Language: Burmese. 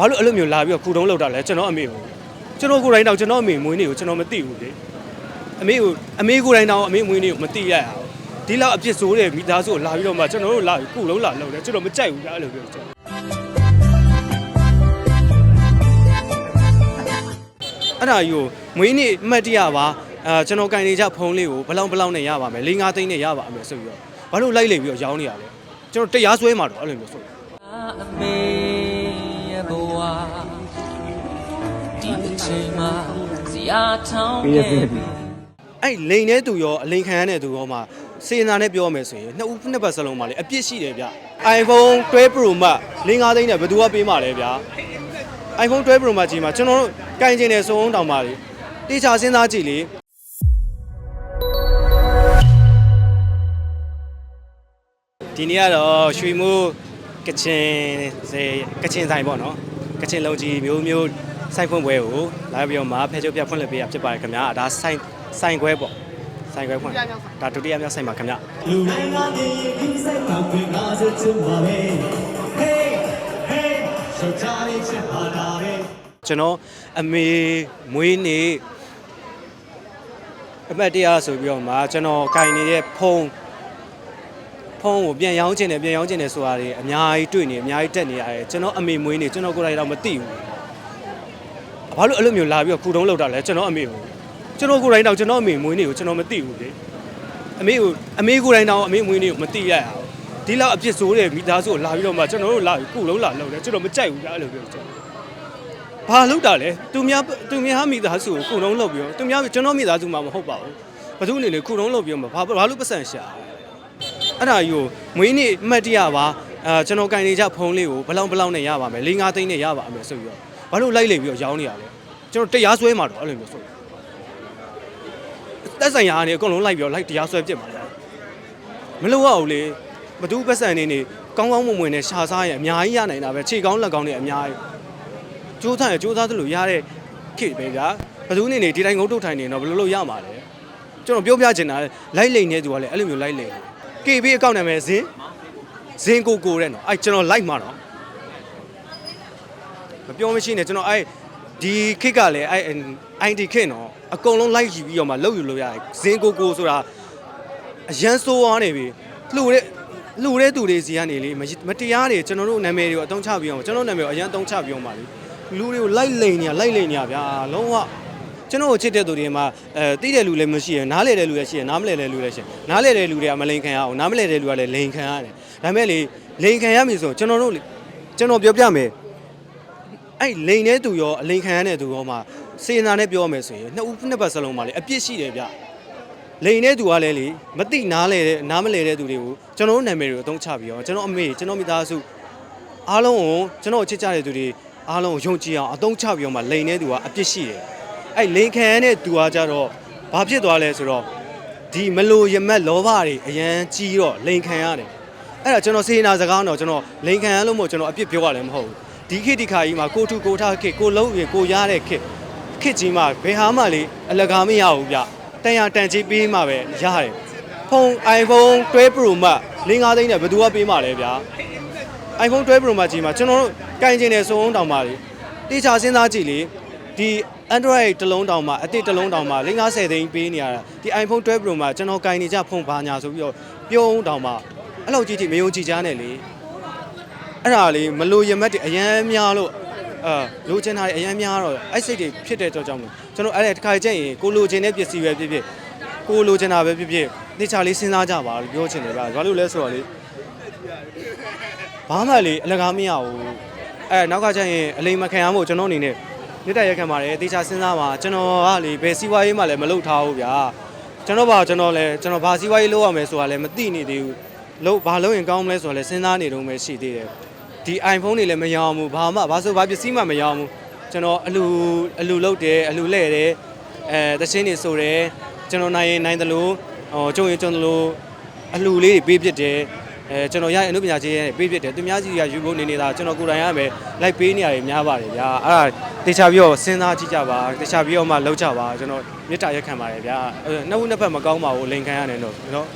ဘာလို့အဲ့လိုမျိုးလာပြီးတော့ခုတုံးလောက်တာလဲကျွန်တော်အမေကိုကျွန်တော်ကိုယ်တိုင်တော့ကျွန်တော်အမေမွေးနေ့ကိုကျွန်တော်မသိဘူးလေအမေကိုအမေကိုယ်တိုင်တော့အမေမွေးနေ့ကိုမသိရအောင်ဒီလောက်အပြစ်ဆိုးတဲ့မိသားစုကိုလာပြီးတော့မှကျွန်တော်တို့လာပြီးခုလုံးလာလောက်တယ်ကျွန်တော်မကြိုက်ဘူးလားအဲ့လိုပြောကျွန်တော်အဲ့ဒါယူမွေးနေ့အမှတ်တရပါအာကျွန်တော်ကန်နေကြဖုန်းလေးကိုဘလောင်ဘလောင်နဲ့ရပါမယ်၄၅သိန်းနဲ့ရပါမယ်ဆိုပြီးတော့ဘာလို့လိုက်လေပြီးတော့ရောင်းနေရလဲကျွန်တော်တရားစွဲမှာတော့အဲ့လိုမျိုးဆိုအ ချိန်မှာဇာထောင်းခဲ့ပြီအဲ့လိန်တဲ့သူရောအလိန်ခံရတဲ့သူရောမှာစေနာနဲ့ပြောမယ်ဆိုရင်နှစ်ဦးနှစ်ပတ်စလုံးမှာလေအပြစ်ရှိတယ်ဗျ iPhone 12 Pro Max 5သိန်းနဲ့ဘယ်သူကပေးမှာလဲဗျ iPhone 12 Pro Max ကြီးမှာကျွန်တော်တို့ကင်ကျင်နေစုံအောင်တောင်ပါလေတေချာစဉ်းစားကြည့်လေဒီနေ့ကတော့ရွှေမိုးကချင်စေကချင်ဆိုင်ပေါ့နော်ကချင်လုံကြီးမျိုးမျိုး ဆိုင်ဖွင့်ပွဲကိုလာပြီးတော့မှဖဲချုပ်ပြဖွင့်လှစ်ပေးရဖြစ်ပါတယ်ခင်ဗျာဒါဆိုင်ဆိုင်ခွဲပေါ့ဆိုင်ခွဲဖွင့်ဒါဒုတိယမြောက်ဆိုင်ပါခင်ဗျာလူတိုင်းကနေဒီစိတ်မှာပြင်လာစေချင်ပါပဲ Hey hey ရှောက်ချလေးချင်ပါတာပဲကျွန်တော်အမေမွေးနေ့အမတ်တရားဆိုပြီးတော့မှကျွန်တော်ကင်နေတဲ့ဖုန်းဖုန်းကိုပြန်ရောင်းချင်တယ်ပြန်ရောင်းချင်တယ်ဆိုတာတွေအများကြီးတွေ့နေအများကြီးတက်နေရတယ်ကျွန်တော်အမေမွေးနေ့ကျွန်တော်ကိုယ်တိုင်တော့မသိဘူး ဘာလို့အဲ့လိုမျိုးလာပြီးတော့ခုတုံးလောက်တာလဲကျွန်တော်အမေကိုကျွန်တော်ကိုယ်တိုင်တော့ကျွန်တော်အမေမွေးနေ့ကိုကျွန်တော်မသိဘူးလေအမေကိုအမေကိုယ်တိုင်တော့အမေမွေးနေ့ကိုမသိရအောင်ဒီလောက်အပြစ်ဆိုးတဲ့မိသားစုကိုလာပြီးတော့မှကျွန်တော်တို့လာပြီးခုလုံးလာလောက်တယ်ကျွန်တော်မကြိုက်ဘူးလားအဲ့လိုပြောကျွန်တော်ဘာလုပ်တာလဲသူများသူများမိသားစုကိုခုလုံးလုပ်ပြီးတော့သူများကျွန်တော်မိသားစုမှမဟုတ်ပါဘူးဘသူအနေနဲ့ခုလုံးလုပ်ပြီးတော့ဘာဘာလို့ပတ်စံရှာအဲ့ဒါယူမွေးနေ့အမှတ်တရပါအာကျွန်တော်ကင်နေကြဖုန်းလေးကိုဘလောင်ဘလောင်နဲ့ရပါမယ်၄၅သိန်းနဲ့ရပါမယ်ဆိုပြီးတော့ ဘာလို့လိုက်လေပြီးတော့ရောင်းနေရလဲကျွန်တော်တရားစွဲမှာတော့အဲ့လိုမျိုးဆိုတက်ဆိုင်ရာအနေအကုန်လုံးလိုက်ပြီးတော့လိုက်တရားစွဲပြစ်မှာလေမလို့ရဘူးလေဘသူပတ်စံနေနေကောင်းကောင်းမွန်မွန်နဲ့ရှာစားရအများကြီးရနိုင်တာပဲခြေကောင်းလက်ကောင်းနဲ့အများကြီးစူးစမ်းရစူးစမ်းသလိုရတဲ့ခေတ်ပဲဗျာဘယ်သူနေနေဒီတိုင်းငုတ်တုတ်ထိုင်နေတော့ဘယ်လိုလုပ်ရမှာလဲကျွန်တော်ပြောပြချင်တာလိုက်လိန်နေသူကလည်းအဲ့လိုမျိုးလိုက်လိန် KB အကောင့်နာမည်ဇင်းဇင်းကိုကိုတဲ့နော်အဲ့ကျွန်တော်လိုက်မှာတော့ မပြောမရှိနဲ့ကျွန်တော်အဲ့ဒီခေတ်ကလည်းအဲ့ ID ခေတ်နော်အကုန်လုံးလိုက်ယူပြီးတော့မှလောက်ယူလို့ရတယ်ဇင်းကိုကိုဆိုတာအရန်ဆိုးသွားနေပြီလှူတဲ့လှူတဲ့သူတွေစီကနေလေမတရားတွေကျွန်တော်တို့နာမည်တွေကိုအတုံးချပြီးအောင်ကျွန်တော်နာမည်ကိုအရန်အတုံးချပြီးအောင်ပါလေလူတွေကိုလိုက်လိန်နေရလိုက်လိန်နေရဗျာလုံးဝကျွန်တော်ကိုချစ်တဲ့သူတွေမှာအဲတိတဲ့လူလည်းမရှိရနားလေတဲ့လူလည်းရှိရနားမလဲတဲ့လူလည်းရှိရနားလေတဲ့လူတွေကမလိန်ခံရအောင်နားမလဲတဲ့လူကလည်းလိန်ခံရတယ်ဒါပေမဲ့လေလိန်ခံရပြီဆိုကျွန်တော်တို့လေကျွန်တော်ပြောပြမယ် အဲ့လိန်တဲ့သူရောအလိန်ခံရတဲ့သူရောမှာစေနာနဲ့ပြောမယ်ဆိုရင်နှစ်ဦးနှစ်ပတ်စလုံးမှာလေအပြစ်ရှိတယ်ဗျလိန်တဲ့သူကလည်းလေမတိနားလေတဲ့နားမလဲတဲ့သူတွေကိုကျွန်တော်တို့နာမည်တွေကိုအသုံးချပြီးတော့ကျွန်တော်အမေကျွန်တော်မိသားစုအားလုံးကိုကျွန်တော်ချစ်ကြတဲ့သူတွေအားလုံးကိုယုံကြည်အောင်အသုံးချပြီးတော့မှလိန်တဲ့သူကအပြစ်ရှိတယ်။အဲ့လိန်ခံရတဲ့သူကကြတော့ဘာဖြစ်သွားလဲဆိုတော့ဒီမလိုရမက်လောဘတွေအရန်ကြီးတော့လိန်ခံရတယ်။အဲ့ဒါကျွန်တော်စေနာစကားတော့ကျွန်တော်လိန်ခံရလို့မို့ကျွန်တော်အပြစ်ပြောရလည်းမဟုတ်ဘူး။ ဒီခေတ်ဒီခါကြီးမှာကိုထုကိုထားခေတ်ကိုလုံးရင်ကိုရတဲ့ခေတ်ခေတ်ကြီးမှာဘယ်ဟာမှလေအလကားမရဘူးဗျ။တန်ရတန်ကြီးပေးမှပဲရတယ်။ဖုန်း iPhone 12 Pro Max 5သိန်းနဲ့ဘယ်သူကပေးမှလဲဗျာ။ iPhone 12 Pro Max ကြီးမှာကျွန်တော်တို့ကင်ကျင်နေစုံအောင်တောင်ပါလေတေချာစဉ်းစားကြည့်လေဒီ Android တစ်လုံးတောင်မှအသစ်တစ်လုံးတောင်မှ50သိန်းပေးနေရတာဒီ iPhone 12 Pro Max ကျွန်တော်ကင်နေကြဖုန်းဘာညာဆိုပြီးတော့ပြုံးတောင်မှအဲ့လောက်ကြီးကြီးမယုံကြည်ကြနဲ့လေ အဲ့ဒါလေမလိုရမက်တွေအရန်များလို့အာလိုချင်တာတွေအရန်များတော့အဲ့စိတ်တွေဖြစ်တဲ့ကြောင့်မို့ကျွန်တော်အဲ့ဒါတစ်ခါကြည့်ရင်ကိုလိုချင်တဲ့ပစ္စည်းပဲဖြစ်ဖြစ်ကိုလိုချင်တာပဲဖြစ်ဖြစ်တေချာလေးစဉ်းစားကြပါလို့ပြောချင်တယ်ဗျာဘာလို့လဲဆိုတော့လေဘာမှလေအလကားမရဘူးအဲနောက်ကကျရင်အလိမ်မခံရမို့ကျွန်တော်အနေနဲ့မြစ်တက်ရက်ခံပါတယ်တေချာစဉ်းစားပါကျွန်တော်ကလေဘယ်စီးပွားရေးမှလည်းမလုပ်ထားဘူးဗျာကျွန်တော်ဘာကျွန်တော်လဲကျွန်တော်ဘာစီးပွားရေးလုပ်ရမယ်ဆိုတာလည်းမသိနေသေးဘူးလို့ဘာလုပ်ရင်ကောင်းမလဲဆိုတာလည်းစဉ်းစားနေတော့မှရှိသေးတယ် ဒီ iPhone တွေလည်းမရောဘူးဘာမှဘာဆိုဘာပစ္စည်းမှမရောဘူးကျွန်တော်အလူအလူလုပ်တယ်အလူလဲ့တယ်အဲတချင်းတွေဆိုတယ်ကျွန်တော်နိုင်ရင်နိုင်တယ်လို့ဟောကျုံရင်ကျုံတယ်လို့အလူလေးတွေပေးပြစ်တယ်အဲကျွန်တော်ရရင်အနုပညာချင်းရဲ့ပေးပြတယ်သူများကြီးကယူဖို့နေနေတာကျွန်တော်ကိုယ်တိုင်ရမယ်လိုက်ပေးနေရတယ်များပါတယ်ဗျာအဲ့ဒါတေချာပြီးတော့စဉ်းစားကြည့်ကြပါတေချာပြီးတော့မှလောက်ကြပါကျွန်တော်မေတ္တာရက်ခံပါတယ်ဗျာအဲနှစ်ဦးနှစ်ဖက်မကောင်းပါဘူးလိန်ခံရတယ်တော့နော်